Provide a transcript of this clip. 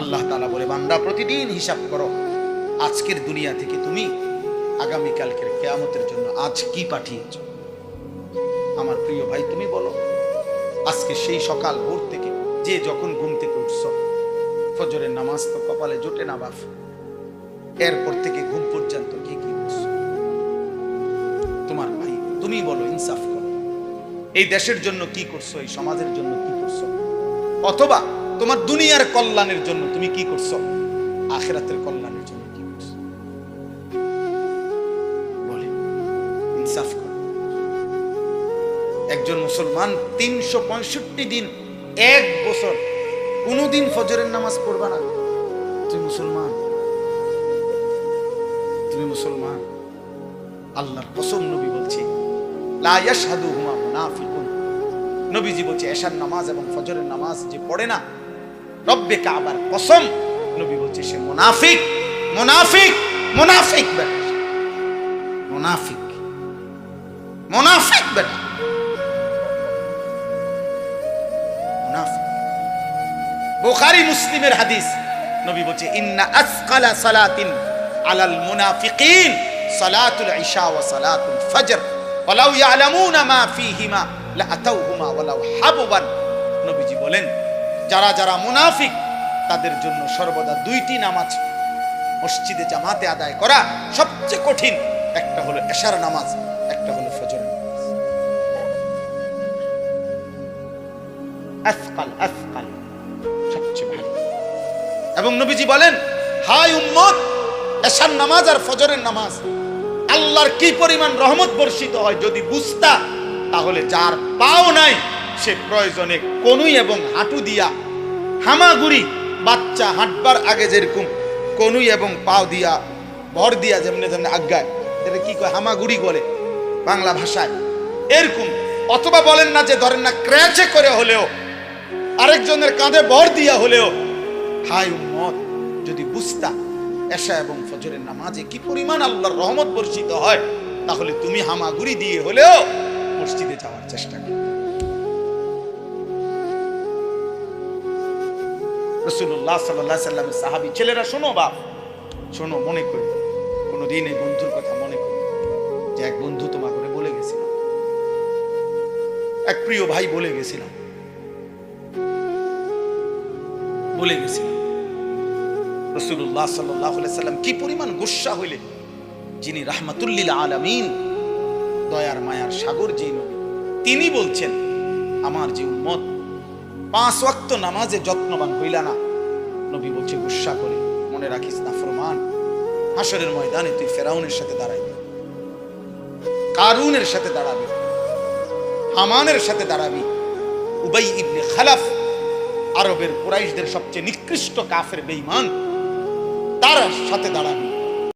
আল্লাহ তালা বলে, বান্দা, প্রতিদিন হিসাব করো, আজকের দুনিয়া থেকে তুমি আগামীকালকের কেয়ামতের জন্য আজ কি পাঠিয়েছ? আমার প্রিয় ভাই, তুমি বলো, আজকে সেই সকাল ভোর থেকে যে যখন ঘুম থেকে উঠছ, ফজরের নামাজ তো কপালে জোটে না বাপ, এরপর থেকে ঘুম পর্যন্ত কি কি করছ? তোমার ভাই, তুমি বলো, ইনসাফ করো। এই দেশের জন্য কি করছ? এই সমাজের জন্য কি করছ? অথবা তোমার দুনিয়ার কল্যাণের জন্য তুমি কি করছ? আখেরাতের কল্যাণের জন্য কি করছ? বলে, ইনসাফ করো। একজন মুসলমান তিনশো পঁয়ষট্টি দিন, এক বছর, কোনোদিন ফজরের নামাজ পড়বা না। তুমি মুসলমান? তুমি মুসলমান? আল্লাহর কসম নবী বলছে, লা ইয়াশহাদুহুমা মুনাফিকুন। নবীজি বলছে, এশার নামাজ এবং ফজরের নামাজ যে পড়ে না রব্বে কাবার কসম নবী বলছে সে মুনাফিক মুনাফিক মুনাফিক বেটা মুনাফিক মুনাফিক বেটা মুনাফিক বুখারী মুসলিমের হাদিস নবী বলছে ইন্না আসকালা সালাতিন আলাল মুনাফিকিন সালাতুল ইশা ওয়া সালাতুল ফজর ওয়ালাউ ইয়ালামুনা মা ফীহিমা লাআতাউহুমা ওয়ালাউ হাববান নবীজি বলেন যারা যারা মুনাফিক, তাদের জন্য সর্বদা দুইটি নামাজ মসজিদে জামাতে আদায় করা সবচেয়ে কঠিন। একটা হলো এশার নামাজ, একটা হলো ভারী এবং নবীজি বলেন হাই উম্মত, এশার নামাজ আর ফজরের নামাজ, আল্লাহর কি পরিমাণ রহমত বর্ষিত হয় যদি বুঝতা, তাহলে যার পাও নাই সে প্রয়োজনে কনুই এবং হাঁটু দিয়া হামাগুড়ি বাচ্চা হাঁটবার আগে যেরকম কনুই এবং পাও দিয়া ভর দিয়া যেমনি যেমনি আজ্ঞায়। এটা কি কয়? হামাগুড়ি বলে বাংলা ভাষায়। এরকম। অথবা বলেন না যে ধরেন না ক্র্যাচে করে হলেও, আরেকজনের কাঁধে বর দিয়া হলেও হাই উম্মত, যদি বুঝতা এশা এবং ফজরের নামাজে কি পরিমাণ আল্লাহর রহমত বর্ষিত হয়, তাহলে তুমি হামাগুড়ি দিয়ে হলেও মসজিদে যাওয়ার চেষ্টা করো। রসুল্লাহ সাল্লাহ সাল্লামের সাহাবি। ছেলেরা, শোনো বাপ, শোনো, মনে করি। কোনোদিন এই বন্ধুর কথা মনে করি যে এক বন্ধু তোমা করে বলে গেছিলাম এক প্রিয় ভাই বলে গেছিলাম বলে গেছিলাম রসুল্লাহ সাল্লাহ সাল্লাম কি পরিমাণ গুসা হইলে যিনি রাহমাতুল্লিল আলামিন, দয়ার মায়ার সাগর যে তিনি বলছেন, আমার যে উম্মত পাঁচ ওয়াক্ত নামাজে যত্নবান হইলা না। নবী বলছে, গুসা করে, মনে রাখিস না, ফরমান। হাসরের ময়দানে তুই ফেরাউনের সাথে দাঁড়াইবি কারুনের সাথে দাঁড়াবি। হামানের সাথে দাঁড়াবি। উবাই ইবনে খালাফ, আরবের কুরাইশদের সবচেয়ে নিকৃষ্ট কাফের বেঈমান, তার সাথে দাঁড়াবি।